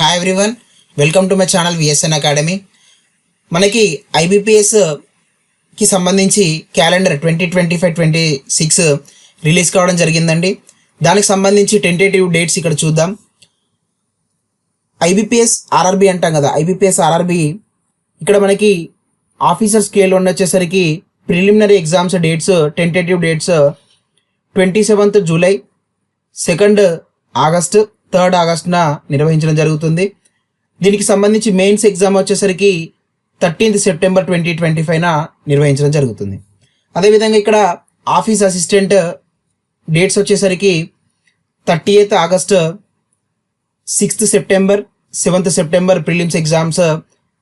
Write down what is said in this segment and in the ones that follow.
Hi everyone welcome to my channel V S N academy మనకి ఐబీపీఎస్కి సంబంధించి calendar twenty twenty five twenty six release కావడం జరిగిందండి. దానికి సంబంధించి టెంటేటివ్ డేట్స్ ఇక్కడ చూద్దాం. ఐబీపీఎస్ ఆర్ఆర్బి అంటాం కదా ఐబీపీఎస్ ఆర్ఆర్బి ఇక్కడ మనకి ఆఫీసర్ స్కేల్ వచ్చేసరికి preliminary exams dates tentative dates twenty seventh July second August third ఆగస్ట్న నిర్వహించడం జరుగుతుంది. దీనికి సంబంధించి మెయిన్స్ ఎగ్జామ్ వచ్చేసరికి థర్టీన్త్ సెప్టెంబర్ ట్వంటీ ట్వంటీ ఫైవ్న నిర్వహించడం జరుగుతుంది. అదేవిధంగా ఇక్కడ ఆఫీస్ అసిస్టెంట్ డేట్స్ వచ్చేసరికి thirty eighth August sixth September seventh September prelims exams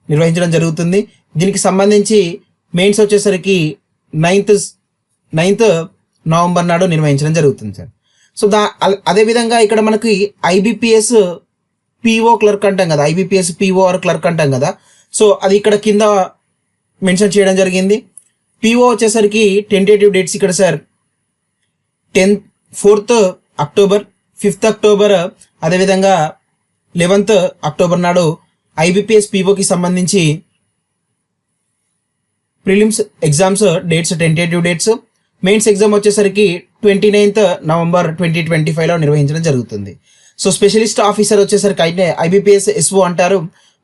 నిర్వహించడం జరుగుతుంది. దీనికి సంబంధించి మెయిన్స్ వచ్చేసరికి నైన్త్ నైన్త్ నవంబర్ నాడు నిర్వహించడం జరుగుతుంది సార్. సో దా అదే అదేవిధంగా ఇక్కడ మనకి ఐబిపిఎస్ పిఓ క్లర్క్ అంటాం కదా ఐబిపిఎస్ పిఓఆర్ క్లర్క్ అంటాం కదా. సో అది ఇక్కడ కింద మెన్షన్ చేయడం జరిగింది. పిఓ వచ్చేసరికి టెంటేటివ్ డేట్స్ ఇక్కడ sir tenth fourth October fifth October అదేవిధంగా లెవెన్త్ అక్టోబర్ నాడు ఐబిపిఎస్ పిఓకి సంబంధించి prelims exams dates tentative dates mains exam వచ్చేసరికి twenty ninth November twenty twenty ఫైవ్లో నిర్వహించడం జరుగుతుంది. సో స్పెషలిస్ట్ ఆఫీసర్ వచ్చేసరికి అయితే ఐబీపీఎస్ ఎస్ఓ అంటారు.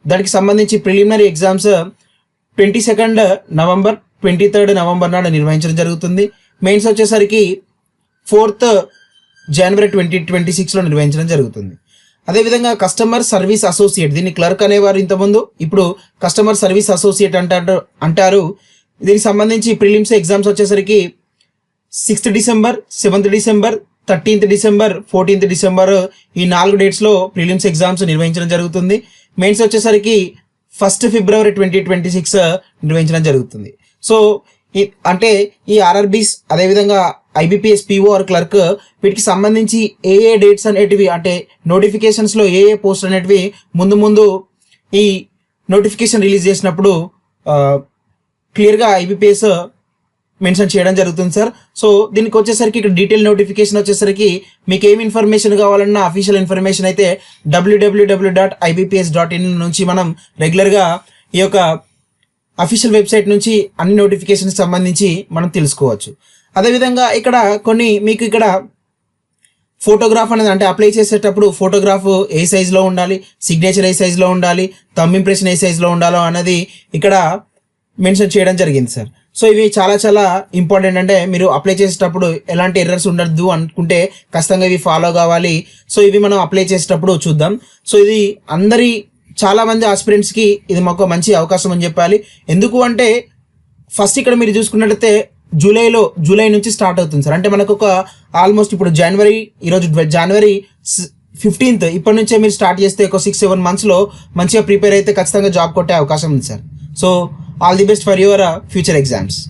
దానికి సంబంధించి preliminary exams twenty second November twenty third November నాడు నిర్వహించడం జరుగుతుంది. మెయిన్స్ వచ్చేసరికి ఫోర్త్ జనవరి ట్వంటీ ట్వంటీ సిక్స్లో నిర్వహించడం జరుగుతుంది. అదేవిధంగా కస్టమర్ సర్వీస్ అసోసియేట్ దీన్ని క్లర్క్ అనేవారు ఇంతకుముందు. ఇప్పుడు కస్టమర్ సర్వీస్ అసోసియేట్ అంటారు అంటారు. దీనికి సంబంధించి ప్రిలిమ్స్ ఎగ్జామ్స్ వచ్చేసరికి sixth December seventh December thirteenth December fourteenth December ఈ నాలుగు డేట్స్లో ప్రిలిమ్స్ ఎగ్జామ్స్ నిర్వహించడం జరుగుతుంది. మెయిన్స్ వచ్చేసరికి first February twenty twenty six నిర్వహించడం జరుగుతుంది. సో ఈ అంటే ఈ ఆర్ఆర్బీస్ అదేవిధంగా ఐబీపీఎస్ పీఓఆర్ క్లర్క్ వీటికి సంబంధించి ఏ ఏ డేట్స్ అనేటివి అంటే నోటిఫికేషన్స్లో ఏ ఏ పోస్ట్ అనేటివి ముందు ముందు ఈ నోటిఫికేషన్ రిలీజ్ చేసినప్పుడు క్లియర్గా ఐబీపీఎస్ మెన్షన్ చేయడం జరుగుతుంది సార్ సో దీనికి వచ్చేసరికి ఇక్కడ డీటెయిల్ నోటిఫికేషన్ వచ్చేసరికి మీకు ఏమి ఇన్ఫర్మేషన్ కావాలన్నా అఫీషియల్ ఇన్ఫర్మేషన్ అయితే W W W dot IBPS dot in నుంచి మనం రెగ్యులర్గా ఈ యొక్క అఫీషియల్ వెబ్సైట్ నుంచి అన్ని నోటిఫికేషన్కి సంబంధించి మనం తెలుసుకోవచ్చు. అదేవిధంగా ఇక్కడ కొన్ని మీకు ఇక్కడ ఫోటోగ్రాఫ్ అనేది అంటే అప్లై చేసేటప్పుడు ఫోటోగ్రాఫ్ ఏ సైజులో ఉండాలి సిగ్నేచర్ ఏ సైజులో ఉండాలి థమ్ ఇంప్రెషన్ ఏ సైజులో ఉండాలో అనేది ఇక్కడ మెన్షన్ చేయడం జరిగింది సార్ సో ఇవి చాలా చాలా ఇంపార్టెంట్ అంటే మీరు అప్లై చేసేటప్పుడు ఎలాంటి ఎర్రర్స్ ఉండద్దు అనుకుంటే ఖచ్చితంగా ఇవి ఫాలో కావాలి. సో ఇవి మనం అప్లై చేసేటప్పుడు చూద్దాం. సో ఇది అందరి చాలా మంది ఆస్పిరెంట్స్కి ఇది మాకు మంచి అవకాశం అని చెప్పాలి. ఎందుకు అంటే ఫస్ట్ ఇక్కడ మీరు చూసుకున్నట్టయితే జూలైలో జూలై నుంచి స్టార్ట్ అవుతుంది సార్. అంటే మనకు ఒక ఆల్మోస్ట్ ఇప్పుడు జనవరి ఈరోజు జనవరి ఫిఫ్టీన్త్ ఇప్పటి నుంచే మీరు స్టార్ట్ చేస్తే ఒక సిక్స్ సెవెన్ మంత్స్లో మంచిగా ప్రిపేర్ అయితే ఖచ్చితంగా జాబ్ కొట్టే అవకాశం ఉంది sir. So All the best for your uh, future exams.